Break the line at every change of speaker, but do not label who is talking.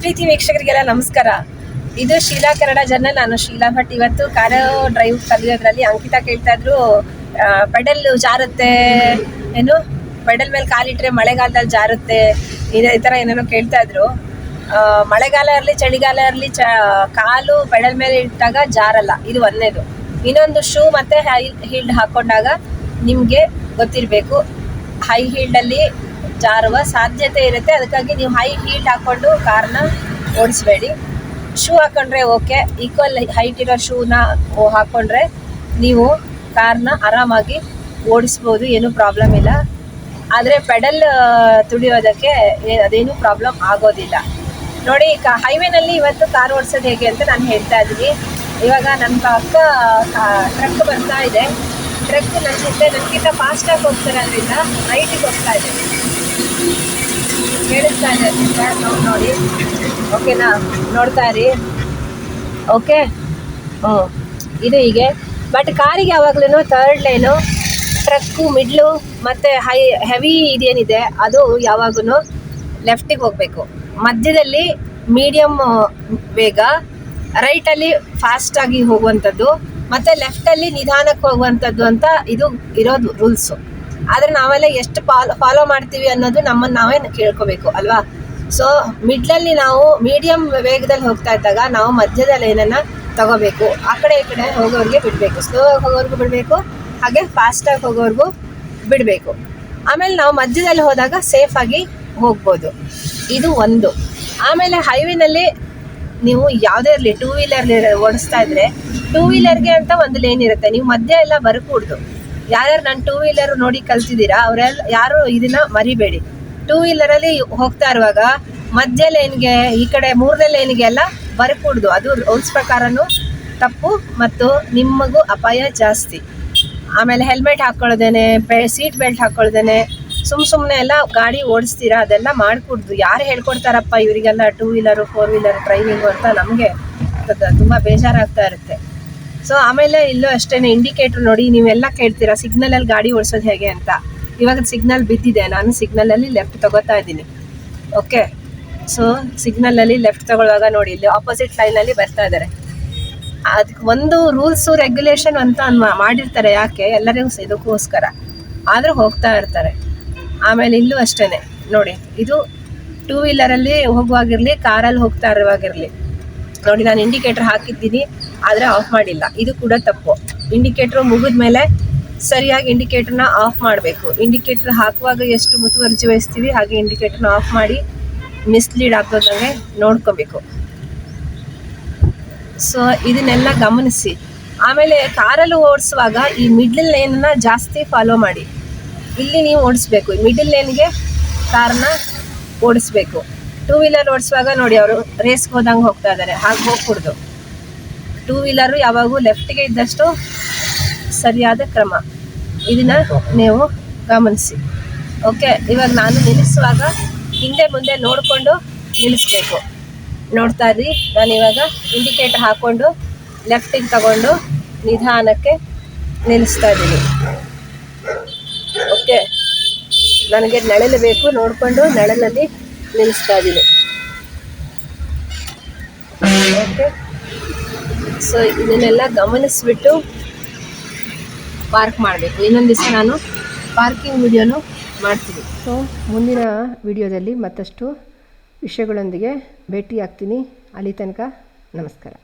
ಪ್ರೀತಿ ವೀಕ್ಷಕರಿಗೆಲ್ಲ ನಮಸ್ಕಾರ. ಇದು ಶೀಲಾ ಕನ್ನಡ ಜರ್ನಲ್ ನಾನು ಶೀಲಾ ಭಟ್. ಇವತ್ತು ಕಾರು ಡ್ರೈವ್ ಕಲಿಯೋದ್ರಲ್ಲಿ ಅಂಕಿತಾ ಕೇಳ್ತಾ ಇದ್ರು ಪೆಡಲ್ ಜಾರುತ್ತೆ, ಏನು? ಪೆಡಲ್ ಮೇಲೆ ಕಾಲಿಟ್ರೆ ಮಳೆಗಾಲದಲ್ಲಿ ಜಾರುತ್ತೆ, ಇದೇ ಈ ಥರ ಏನೇನೋ ಕೇಳ್ತಾ ಇದ್ರು. ಮಳೆಗಾಲ ಇರಲಿ, ಚಳಿಗಾಲ ಇರಲಿ, ಚ, ಕಾಲು ಪೆಡಲ್ ಮೇಲೆ ಇಟ್ಟಾಗ ಜಾರಲ್ಲ, ಇದು ಒಂದೇದು. ಇನ್ನೊಂದು ಶೂ ಮತ್ತೆ ಹೈ ಹೀಲ್ಡ್ ಹಾಕೊಂಡಾಗ ನಿಮಗೆ ಗೊತ್ತಿರಬೇಕು. ಹೈ ಹೀಲ್ಡಲ್ಲಿ ಜಾರುವ ಸಾಧ್ಯತೆ ಇರುತ್ತೆ. ಅದಕ್ಕಾಗಿ ನೀವು ಹೈ ಹೀಟ್ ಹಾಕೊಂಡು ಕಾರ್ನ ಓಡಿಸ್ಬೇಡಿ. ಶೂ ಹಾಕೊಂಡ್ರೆ ಓಕೆ ಈಕ್ವಲ್ ಹೈಟ್ ಇರೋ ಶೂನ ಹಾಕೊಂಡ್ರೆ ನೀವು ಕಾರ್ನ ಆರಾಮಾಗಿ ಓಡಿಸ್ಬೋದು. ಏನೂ ಪ್ರಾಬ್ಲಮ್ ಇಲ್ಲ. ಆದರೆ ಪೆಡಲ್ ತುಳಿಯೋದಕ್ಕೆ ಅದೇನು ಪ್ರಾಬ್ಲಮ್ ಆಗೋದಿಲ್ಲ. ನೋಡಿ ಕ ಹೈವೇನಲ್ಲಿ ಇವತ್ತು ಕಾರ್ ಓಡಿಸೋದು ಹೇಗೆ ಅಂತ ನಾನು ಹೇಳ್ತಾ ಇದ್ದೀನಿ. ಇವಾಗ ನನ್ನ ಅಕ್ಕ ಟ್ರಕ್ ಬರ್ತಾ ಇದೆ. ಟ್ರಕ್ ನನ್ನ ಜೊತೆ ನನಗಿಂತ ಫಾಸ್ಟಾಗಿ ಹೋಗ್ತಿರೋದ್ರಿಂದ ಹೈಟಿಗೆ ಹೋಗ್ತಾ ಇದೆ. ಇದೆ? ನೋಡಿ ಓಕೆನಾ ನೋಡ್ತಾ ಓಕೆ ಹ್ಞೂ ಇದು ಹೀಗೆ. ಬಟ್ ಕಾರಿಗೆ ಯಾವಾಗ್ಲೂ ಥರ್ಡ್ ಲೈನು ಟ್ರಕ್ಕು ಮಿಡ್ಲು ಮತ್ತು ಹೈ ಹೆವಿ ಇದೇನಿದೆ, ಅದು ಯಾವಾಗೂ ಲೆಫ್ಟಿಗೆ ಹೋಗಬೇಕು. ಮಧ್ಯದಲ್ಲಿ ಮೀಡಿಯಮ್ ವೇಗ ರೈಟಲ್ಲಿ ಫಾಸ್ಟಾಗಿ ಹೋಗುವಂಥದ್ದು, ಮತ್ತು ಲೆಫ್ಟಲ್ಲಿ ನಿಧಾನಕ್ಕೆ ಹೋಗುವಂಥದ್ದು ಅಂತ ಇದು ಇರೋದು ರೂಲ್ಸು ಆದರೆ ನಾವೆಲ್ಲ ಎಷ್ಟು ಫಾಲೋ ಫಾಲೋ ಮಾಡ್ತೀವಿ ಅನ್ನೋದು ನಮ್ಮನ್ನು ನಾವೇ ಕೇಳ್ಕೋಬೇಕು, ಅಲ್ವಾ? ಸೊ ಮಿಡ್ಲಲ್ಲಿ ನಾವು ಮೀಡಿಯಮ್ ವೇಗದಲ್ಲಿ ಹೋಗ್ತಾ ಇದ್ದಾಗ ನಾವು ಮಧ್ಯದ ಲೈನನ್ನು ತಗೋಬೇಕು, ಆ ಕಡೆ ಈ ಕಡೆ ಹೋಗೋರಿಗೆ ಬಿಡಬೇಕು ಸ್ಲೋ ಆಗಿ ಹೋಗೋರ್ಗೂ ಬಿಡಬೇಕು, ಹಾಗೆ ಫಾಸ್ಟಾಗಿ ಹೋಗೋರ್ಗೂ ಬಿಡಬೇಕು. ಆಮೇಲೆ ನಾವು ಮಧ್ಯದಲ್ಲಿ ಹೋದಾಗ ಸೇಫ್ ಆಗಿ ಹೋಗ್ಬೋದು. ಇದು ಒಂದು. ಆಮೇಲೆ ಹೈವೇನಲ್ಲಿ ನೀವು ಯಾವುದೇ ಇರಲಿ ಟೂ ವೀಲರ್ ಓಡಿಸ್ತಾ ಇದ್ರೆ ಟೂ ವೀಲರ್ಗೆ ಅಂತ ಒಂದು ಲೇನ್ ಇರುತ್ತೆ. ನೀವು ಮಧ್ಯ ಎಲ್ಲ ಬರ್ಕೂಡ್ದು. ಯಾರ್ಯಾರು ನಾನು ಟೂ ವೀಲರ್ ನೋಡಿ ಕಲ್ತಿದ್ದೀರಾ ಅವರೆಲ್ಲ ಯಾರು ಇದನ್ನ ಮರಿಬೇಡಿ. ಟೂ ವೀಲರಲ್ಲಿ ಹೋಗ್ತಾ ಇರುವಾಗ ಮಧ್ಯ ಲೈನ್ಗೆ ಈ ಕಡೆ ಮೂರನೇ ಲೈನ್ಗೆ ಎಲ್ಲ ಬರ್ಕೂಡ್ದು. ಅದು ರೂಲ್ಸ್ ಪ್ರಕಾರನೂ ತಪ್ಪು ಮತ್ತು ನಿಮಗೂ ಅಪಾಯ ಜಾಸ್ತಿ. ಆಮೇಲೆ ಹೆಲ್ಮೆಟ್ ಹಾಕ್ಕೊಳ್ದೇನೆ ಬೆ ಸೀಟ್ ಬೆಲ್ಟ್ ಹಾಕ್ಕೊಳ್ದೇನೆ ಸುಮ್ ಸುಮ್ಮನೆ ಎಲ್ಲ ಗಾಡಿ ಓಡಿಸ್ತೀರಾ, ಅದೆಲ್ಲ ಮಾಡಿಕೊಡ್ದು. ಯಾರು ಹೇಳ್ಕೊಡ್ತಾರಪ್ಪ ಇವರಿಗೆಲ್ಲ two wheeler four wheeler driving ಅಂತ ನಮಗೆ ತುಂಬ ಬೇಜಾರಾಗ್ತಾ ಇರುತ್ತೆ. ಸೊ ಆಮೇಲೆ ಇಲ್ಲೂ ಅಷ್ಟೇ ಇಂಡಿಕೇಟರ್ ನೋಡಿ, ನೀವೆಲ್ಲ ಕೇಳ್ತೀರಾ ಸಿಗ್ನಲಲ್ಲಿ ಗಾಡಿ ಓಡಿಸೋದು ಹೇಗೆ ಅಂತ. ಇವಾಗ ಸಿಗ್ನಲ್ ಬಿದ್ದಿದೆ, ನಾನು ಸಿಗ್ನಲಲ್ಲಿ ಲೆಫ್ಟ್ ತಗೋತಾ ಇದ್ದೀನಿ. ಓಕೆ ಸೊ ಸಿಗ್ನಲಲ್ಲಿ ಲೆಫ್ಟ್ ತಗೊಳ್ಳುವಾಗ ನೋಡಿ, ಇಲ್ಲಿ ಆಪೋಸಿಟ್ ಲೈನಲ್ಲಿ ಬರ್ತಾ ಇದ್ದಾರೆ. ಅದಕ್ಕೆ ಒಂದು ರೂಲ್ಸು ರೆಗ್ಯುಲೇಷನ್ ಅಂತ ಮಾಡಿರ್ತಾರೆ ಯಾಕೆ? ಎಲ್ಲರಿಗೂ ಇದಕ್ಕೋಸ್ಕರ. ಆದರೂ ಹೋಗ್ತಾ ಇರ್ತಾರೆ. ಆಮೇಲೆ ಇಲ್ಲೂ ಅಷ್ಟೇ ನೋಡಿ, ಇದು ಟೂ ವೀಲರಲ್ಲಿ ಹೋಗುವಾಗಿರಲಿ ಕಾರಲ್ಲಿ ಹೋಗ್ತಾ ಇರುವಾಗಿರಲಿ. ನೋಡಿ, ನಾನು ಇಂಡಿಕೇಟರ್ ಹಾಕಿದ್ದೀನಿ. ಆದರೆ ಆಫ್ ಮಾಡಿಲ್ಲ. ಇದು ಕೂಡ ತಪ್ಪು. ಇಂಡಿಕೇಟರ್ ಮುಗಿದ ಮೇಲೆ ಸರಿಯಾಗಿ ಇಂಡಿಕೇಟರ್ನ ಆಫ್ ಮಾಡಬೇಕು. ಇಂಡಿಕೇಟರ್ ಹಾಕುವಾಗ ಎಷ್ಟು ಮುತುವರ್ಜಿ ವಹಿಸ್ತೀವಿ, ಹಾಗೆ ಇಂಡಿಕೇಟರ್ನ ಆಫ್ ಮಾಡಿ ಮಿಸ್ಲೀಡ್ ಆಗ್ತದಂಗೆ ನೋಡ್ಕೋಬೇಕು. ಸೊ ಇದನ್ನೆಲ್ಲ ಗಮನಿಸಿ. ಆಮೇಲೆ ಕಾರಲ್ಲಿ ಓಡಿಸುವಾಗ ಈ ಮಿಡ್ಲ್ ಲೈನನ್ನ ಜಾಸ್ತಿ ಫಾಲೋ ಮಾಡಿ. ಇಲ್ಲಿ ನೀವು ಓಡಿಸ್ಬೇಕು. ಮಿಡ್ಲ್ ಲೈನ್ಗೆ ಕಾರ್ನ ಓಡಿಸ್ಬೇಕು. ಟೂ ವೀಲರ್ ಓಡಿಸುವಾಗ ನೋಡಿ ಅವರು ರೇಸ್ಗೆ ಹೋದಂಗೆ ಹೋಗ್ತಾ ಇದ್ದಾರೆ ಹಾಗೆ ಹೋಗ್ಕೂಡ್ದು ಟೂ ವೀಲರು ಯಾವಾಗೂ ಲೆಫ್ಟಿಗೆ ಇದ್ದಷ್ಟು ಸರಿಯಾದ ಕ್ರಮ. ಇದನ್ನ ನೀವು ಗಮನಿಸಿ. ಓಕೆ ಇವಾಗ ನಾನು ನಿಲ್ಲಿಸುವಾಗ ಹಿಂದೆ ಮುಂದೆ ನೋಡಿಕೊಂಡು ನಿಲ್ಲಿಸ್ಬೇಕು. ನೋಡ್ತಾ ಇದ್ರಿ ನಾನು ಇವಾಗ ಇಂಡಿಕೇಟರ್ ಹಾಕ್ಕೊಂಡು ಲೆಫ್ಟಿಗೆ ತಗೊಂಡು ನಿಧಾನಕ್ಕೆ ನಿಲ್ಲಿಸ್ತಾ ಇದ್ದೀನಿ. ಓಕೆ ನನಗೆ ನೆಳಲು ಬೇಕು. ನೋಡಿಕೊಂಡು ನೆಳಲಲ್ಲಿ ನಿಲ್ಲಿಸ್ತಾ ಇದ್ದೀನಿ. ಓಕೆ ಸೊ ಇದನ್ನೆಲ್ಲ ಗಮನಿಸ್ಬಿಟ್ಟು ಪಾರ್ಕ್ ಮಾಡಬೇಕು. ಇನ್ನೊಂದು ದಿವಸ ನಾನು ಪಾರ್ಕಿಂಗ್ ವಿಡಿಯೋನು ಮಾಡ್ತೀನಿ. ಸೊ ಮುಂದಿನ ವಿಡಿಯೋದಲ್ಲಿ ಮತ್ತಷ್ಟು ವಿಷಯಗಳೊಂದಿಗೆ ಭೇಟಿ ಆಗ್ತೀನಿ ಅಲ್ಲಿ ತನಕ ನಮಸ್ಕಾರ.